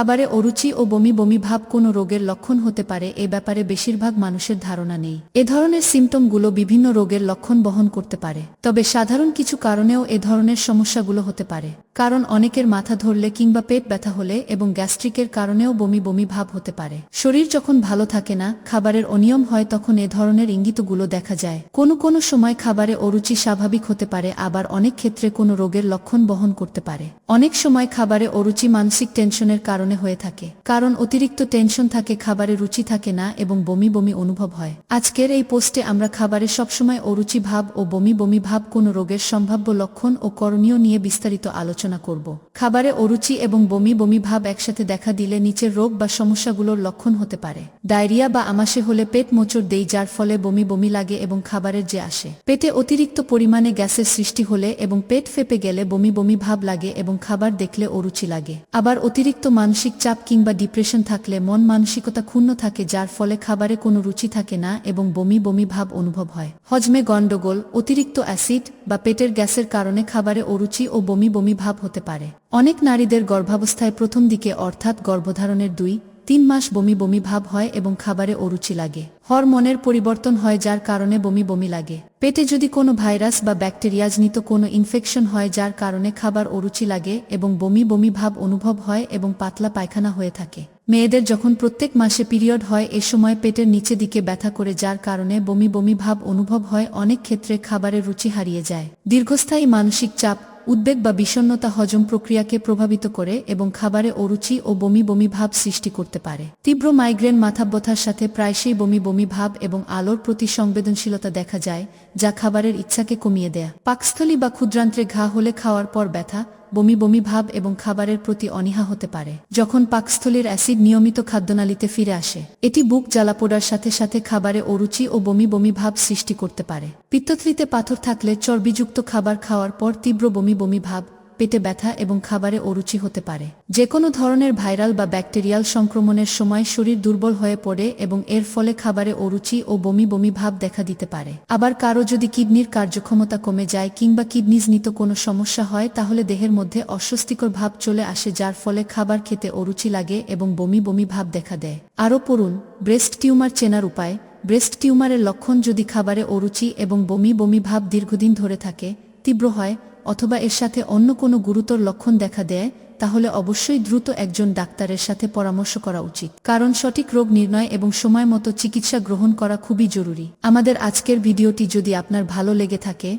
খাবারে অরুচি ও বমি বমি ভাব কোনো রোগের লক্ষণ হতে পারে, এ ব্যাপারে বেশিরভাগ মানুষের ধারণা নেই। এ ধরনের সিমটমগুলো বিভিন্ন রোগের লক্ষণ বহন করতে পারে, তবে সাধারণ কিছু কারণেও এ ধরনের সমস্যাগুলো হতে পারে। কারণ অনেকের মাথা ধরলে কিংবা পেট ব্যথা হলে এবং গ্যাস্ট্রিকের কারণেও বমি বমি ভাব হতে পারে। শরীর যখন ভালো থাকে না, খাবারের অনিয়ম হয় তখন এ ধরনের ইঙ্গিতগুলো দেখা যায়। কোনো কোনো সময় খাবারে অরুচি স্বাভাবিক হতে পারে, আবার অনেক ক্ষেত্রে কোনো রোগের লক্ষণ বহন করতে পারে। অনেক সময় খাবারে অরুচি মানসিক টেনশনের কারণে হয়ে থাকে, কারণ অতিরিক্ত টেনশন থাকে, খাবারে রুচি থাকে না এবং বমি বমি অনুভব হয়। আজকের এই পোস্টে আমরা খাবারে সবসময় অরুচি ভাব ও বমি বমি ভাব কোনো রোগের সম্ভাব্য লক্ষণ ও করণীয় নিয়ে বিস্তারিত আলোচনা করব। খাবারে অরুচি এবং বমি বমি ভাব একসাথে দেখা দিলে নিচের রোগ বা সমস্যাগুলোর লক্ষণ হতে পারে। ডায়রিয়া বা আমাশে হলে পেট মোচড় দেই, যার ফলে বমি বমি লাগে এবং খাবারের যে আসে। পেটে অতিরিক্ত পরিমাণে গ্যাসের সৃষ্টি হলে এবং পেট ফেপে গেলে বমি বমি ভাব লাগে এবং খাবার দেখলে অরুচি লাগে। আবার অতিরিক্ত মানসিক চাপ কিংবা ডিপ্রেশন থাকলে মন মানসিকতা ক্ষুণ্ণ থাকে, যার ফলে খাবারে কোনো রুচি থাকে না এবং বমি বমি ভাব অনুভব হয়। হজমে গন্ডগোল অতিরিক্ত অ্যাসিড বা পেটের গ্যাসের কারণে খাবারে অরুচি ও বমি বমি ভাব হতে পারে। অনেক নারীদের গর্ভাবস্থায় প্রথম দিকে অর্থাৎ গর্ভধারণের দুই, তিন মাস বমি বমি ভাব হয় এবং খাবারে অরুচি লাগে। হরমোনের পরিবর্তন হয় যার কারণে বমি বমি লাগে। পেটে যদি কোনো ভাইরাস বা ব্যাকটেরিয়াজনিত কোনো ইনফেকশন হয় যার কারণে খাবার অরুচি লাগে এবং বমি বমি ভাব অনুভব হয় এবং পাতলা পায়খানা হয়ে থাকে। মেয়েদের যখন প্রত্যেক মাসে পিরিয়ড হয় এ সময় পেটের নিচে দিকে ব্যথা করে যার কারণে বমি বমি ভাব অনুভব হয়, অনেক ক্ষেত্রে খাবারের রুচি হারিয়ে যায়। দীর্ঘস্থায়ী মানসিক চাপ উদ্বেগ বা বিষণ্নতা হজম প্রক্রিয়াকে প্রভাবিত করে এবং খাবারে অরুচি ও বমি বমি ভাব সৃষ্টি করতে পারে। তীব্র মাইগ্রেন মাথাব্যথার সাথে প্রায়শই বমি বমি ভাব এবং আলোর প্রতি সংবেদনশীলতা দেখা যায়, যা খাবারের ইচ্ছাকে কমিয়ে দেয়া। পাকস্থলী বা ক্ষুদ্রান্ত্রে ঘা হলে খাওয়ার পর ব্যথা বমি বমি ভাব এবং খাবারের প্রতি অনীহা হতে পারে। যখন পাকস্থলীর অ্যাসিড নিয়মিত খাদ্যনালীতে ফিরে আসে, এটি বুক জ্বালাপোড়ার সাথে সাথে খাবারে অরুচি ও বমি বমি ভাব সৃষ্টি করতে পারে। পিত্তথলিতে পাথর থাকলে চর্বিযুক্ত খাবার খাওয়ার পর তীব্র বমি বমি ভাব পেটে ব্যথা এবং খাবারে অরুচি হতে পারে। যে কোনো ধরনের ভাইরাল বা ব্যাকটেরিয়াল সংক্রমণের সময় শরীর দুর্বল হয়ে পড়ে এবং এর ফলে খাবারে অরুচি ও বমি বমি ভাব দেখা দিতে পারে। আবার কারও যদি কিডনির কার্যক্ষমতা কমে যায় কিংবা কিডনিজনিত কোনো সমস্যা হয়, তাহলে দেহের মধ্যে অস্বস্তিকর ভাব চলে আসে যার ফলে খাবার খেতে অরুচি লাগে এবং বমি বমি ভাব দেখা দেয়। আরও পড়ুন, ব্রেস্ট টিউমার চেনার উপায়। ব্রেস্ট টিউমারের লক্ষণ যদি খাবারে অরুচি এবং বমি বমি ভাব দীর্ঘদিন ধরে থাকে, তীব্র হয় অথবা এর সাথে অন্য কোনো গুরুতর লক্ষণ দেখা দেয়, তাহলে অবশ্যই দ্রুত একজন ডাক্তারের সাথে পরামর্শ করা উচিত। কারণ সঠিক রোগ নির্ণয় এবং সময় মতো চিকিৎসা গ্রহণ করা খুবই জরুরি। আমাদের আজকের ভিডিওটি যদি আপনার ভালো লেগে থাকে